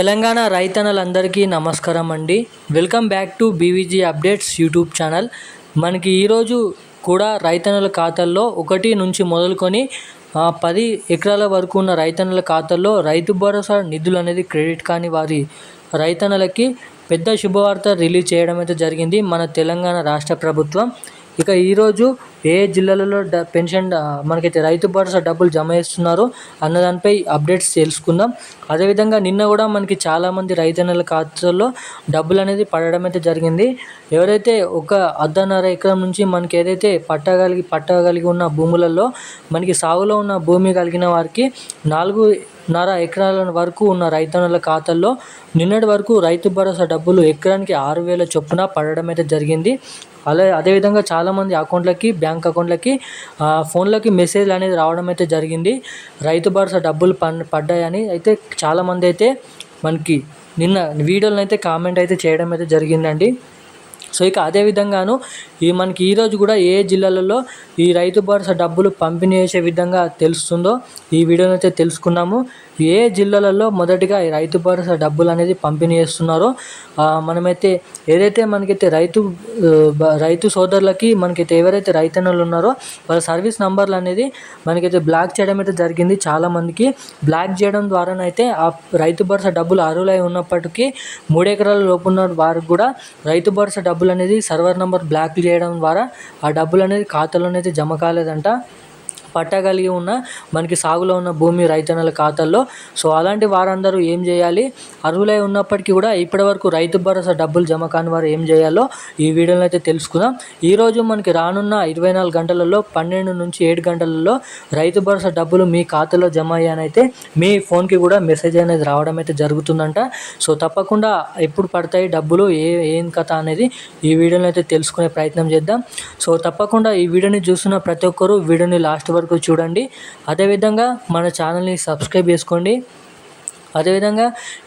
తెలంగాణ రైతన్నలందరికీ నమస్కారం అండి. Welcome back to BVG updates YouTube channel. మనకి ఈరోజు కూడా రైతన్నల ఖాతాల్లో ఒకటి నుంచి మొదలుకొని పది ఎకరాల వరకు ఉన్న రైతన్నల ఖాతాల్లో రైతు భరోసా నిధులు అనేది క్రెడిట్ కాని వారి రైతన్నలకి పెద్ద శుభవార్త రిలీజ్ చేయడం అయితే జరిగింది మన తెలంగాణ రాష్ట్ర ప్రభుత్వం. ఇక ఈరోజు ఏ జిల్లాలలో డ పెన్షన్ మనకైతే రైతు భరోసా డబ్బులు జమ చేస్తున్నారో అన్న దానిపై అప్డేట్స్ తెలుసుకుందాం. అదేవిధంగా నిన్న కూడా మనకి చాలామంది రైతన్నల ఖాతాల్లో డబ్బులు అనేది పడడం అయితే జరిగింది. ఎవరైతే ఒక అర్ధన్నర ఎకరం నుంచి మనకి ఏదైతే పట్టగలిగి పట్టగలిగి ఉన్న భూములలో మనకి సాగులో ఉన్న భూమి కలిగిన వారికి నాలుగు నర ఎకరాల వరకు ఉన్న రైతన్నుల ఖాతాల్లో నిన్నటి వరకు రైతు భరోసా డబ్బులు ఎకరానికి ఆరు వేల చొప్పున పడడం అయితే జరిగింది. అలా అదేవిధంగా చాలామంది అకౌంట్లకి బ్యాంక్ అకౌంట్లకి ఫోన్లకి మెసేజ్ అనేది రావడం అయితే జరిగింది. రైతు భరోసా డబ్బులు పన్ పడ్డాయని అయితే చాలామంది అయితే మనకి నిన్న వీడియోలను అయితే కామెంట్ అయితే చేయడం అయితే జరిగిందండి. సో ఇక అదే విధంగాను ఈ మనకి ఈరోజు కూడా ఏ జిల్లాలలో ఈ రైతు భరోసా డబ్బులు పంపిణీ చేసే విధంగా తెలుస్తుందో ఈ వీడియోని అయితే తెలుసుకున్నాము. ఏ జిల్లాలలో మొదటిగా ఈ రైతు భరోసా డబ్బులు అనేది పంపిణీ చేస్తున్నారో మనమైతే ఏదైతే మనకైతే రైతు రైతు సోదరులకి మనకైతే ఎవరైతే రైతన్నలు ఉన్నారో వాళ్ళ సర్వీస్ నంబర్లు అనేది మనకైతే బ్లాక్ చేయడం అయితే జరిగింది. చాలామందికి బ్లాక్ చేయడం ద్వారానైతే ఆ రైతు భరోసా డబ్బులు అర్హులై ఉన్నప్పటికీ మూడెకరాల లోపు ఉన్న వారికి కూడా రైతు భరోసా డబ్బులు డబ్బులు అనేది సర్వర్ నెంబర్ బ్లాక్ చేయడం ద్వారా ఆ డబ్బులు అనేది ఖాతాలో అనేది జమ కాలేదంట. పట్టా కలిగి ఉన్న మనకి సాగులో ఉన్న భూమి రైతన్నల ఖాతాల్లో. సో అలాంటి వారందరూ ఏం చేయాలి? అర్హులై ఉన్నప్పటికీ కూడా ఇప్పటివరకు రైతు భరోసా డబ్బులు జమ కాని వారు ఏం చేయాలో ఈ వీడియోలో అయితే తెలుసుకుందాం. ఈరోజు మనకి రానున్న ఇరవై నాలుగు గంటలలో పన్నెండు నుంచి ఏడు గంటలలో రైతు భరోసా డబ్బులు మీ ఖాతాలో జమ అయ్యానైతే మీ ఫోన్కి కూడా మెసేజ్ అనేది రావడం అయితే జరుగుతుందంట. సో తప్పకుండా ఎప్పుడు పడతాయి డబ్బులు? ఏ ఏం కథ అనేది ఈ వీడియోలో అయితే తెలుసుకునే ప్రయత్నం చేద్దాం. సో తప్పకుండా ఈ వీడియోని చూస్తున్న ప్రతి ఒక్కరూ వీడియోని లాస్ట్ వరకు వరకు చూడండి. అదేవిధంగా మన ఛానల్ని సబ్స్క్రైబ్ చేసుకోండి. అదేవిధంగా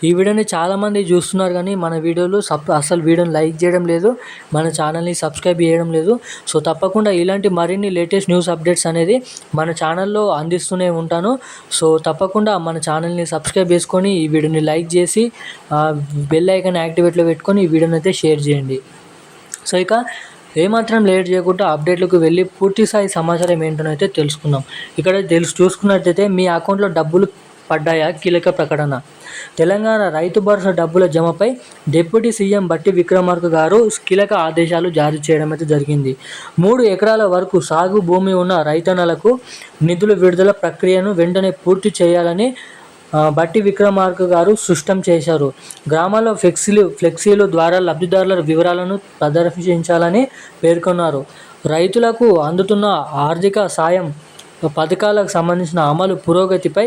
ఈ వీడియోని చాలామంది చూస్తున్నారు కానీ మన వీడియోలు సబ్ అసలు వీడియోని లైక్ చేయడం లేదు మన ఛానల్ని సబ్స్క్రైబ్ చేయడం లేదు. సో తప్పకుండా ఇలాంటి మరిన్ని లేటెస్ట్ న్యూస్ అప్డేట్స్ అనేది మన ఛానల్లో అందిస్తూనే ఉంటాను. సో తప్పకుండా మన ఛానల్ని సబ్స్క్రైబ్ చేసుకొని ఈ వీడియోని లైక్ చేసి బెల్ ఐకాన్ యాక్టివేట్లో పెట్టుకొని ఈ వీడియోని అయితే షేర్ చేయండి. సో ఇక ఏమాత్రం లేట్ చేయకుండా అప్డేట్లకు వెళ్ళి పూర్తి స్థాయి సమాచారం ఏంటనైతే తెలుసుకుందాం. ఇక్కడ తెలుసు చూసుకున్నట్లయితే మీ అకౌంట్లో డబ్బులు పడ్డాయా? కీలక ప్రకటన. తెలంగాణ రైతు భరోసా డబ్బుల జమపై డిప్యూటీ సీఎం బట్టి విక్రమార్క గారు కీలక ఆదేశాలు జారీ చేయడం అయితే జరిగింది. మూడు ఎకరాల వరకు సాగు భూమి ఉన్న రైతన్నలకు నిధుల విడుదల ప్రక్రియను వెంటనే పూర్తి చేయాలని బట్టి విక్రమార్క గారు స్పష్టం చేశారు. గ్రామాల్లో ఫ్లెక్సీలు ఫ్లెక్సీలు ద్వారా లబ్ధిదారుల వివరాలను ప్రదర్శించాలని పేర్కొన్నారు. రైతులకు అందుతున్న ఆర్థిక సాయం పథకాలకు సంబంధించిన అమలు పురోగతిపై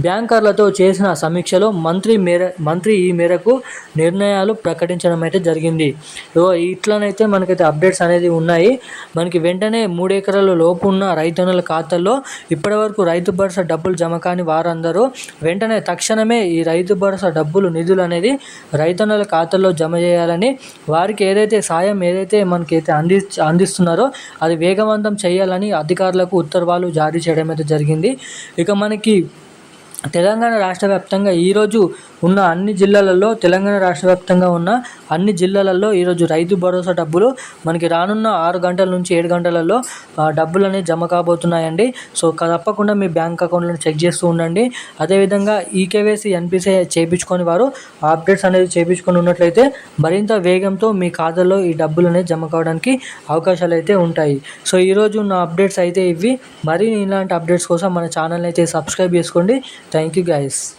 బ్యాంకర్లతో చేసిన సమీక్షలో మంత్రి మేర మంత్రి ఈ మేరకు నిర్ణయాలు ప్రకటించడం అయితే జరిగింది ఇట్లనైతే మనకైతే అప్డేట్స్ అనేది ఉన్నాయి. మనకి వెంటనే మూడు ఎకరాల లోపు ఉన్న రైతన్నుల ఖాతాల్లో ఇప్పటివరకు రైతు భరోసా డబ్బులు జమ కాని వారందరూ వెంటనే తక్షణమే ఈ రైతు భరోసా డబ్బులు నిధులు అనేది రైతన్నుల ఖాతాల్లో జమ చేయాలని వారికి ఏదైతే సాయం ఏదైతే మనకైతే అంది అందిస్తున్నారో అది వేగవంతం చేయాలని అధికారులకు ఉత్తర్వాలు జారీ చేయడం అయితే జరిగింది. ఇక మనకి తెలంగాణ రాష్ట్ర వ్యాప్తంగా ఈరోజు ఉన్న అన్ని జిల్లాలలో తెలంగాణ రాష్ట్ర వ్యాప్తంగా ఉన్న అన్ని జిల్లాలలో ఈరోజు రైతు భరోసా డబ్బులు మనకి రానున్న ఆరు గంటల నుంచి ఏడు గంటలలో డబ్బులు అనేవి జమ కాబోతున్నాయండి. సో తప్పకుండా మీ బ్యాంక్ అకౌంట్లను చెక్ చేస్తూ ఉండండి. అదేవిధంగా ఈకేవైసీ ఎన్పిసిఐ చేయించుకొని వారు ఆ అప్డేట్స్ అనేది చేయించుకొని ఉన్నట్లయితే మరింత వేగంతో మీ ఖాతాలో ఈ డబ్బులు అనేది జమ కావడానికి అవకాశాలు అయితే ఉంటాయి. సో ఈరోజు ఉన్న అప్డేట్స్ అయితే ఇవి. మరిన్ని ఇలాంటి అప్డేట్స్ కోసం మన ఛానల్ అయితే సబ్స్క్రైబ్ చేసుకోండి. thank you guys.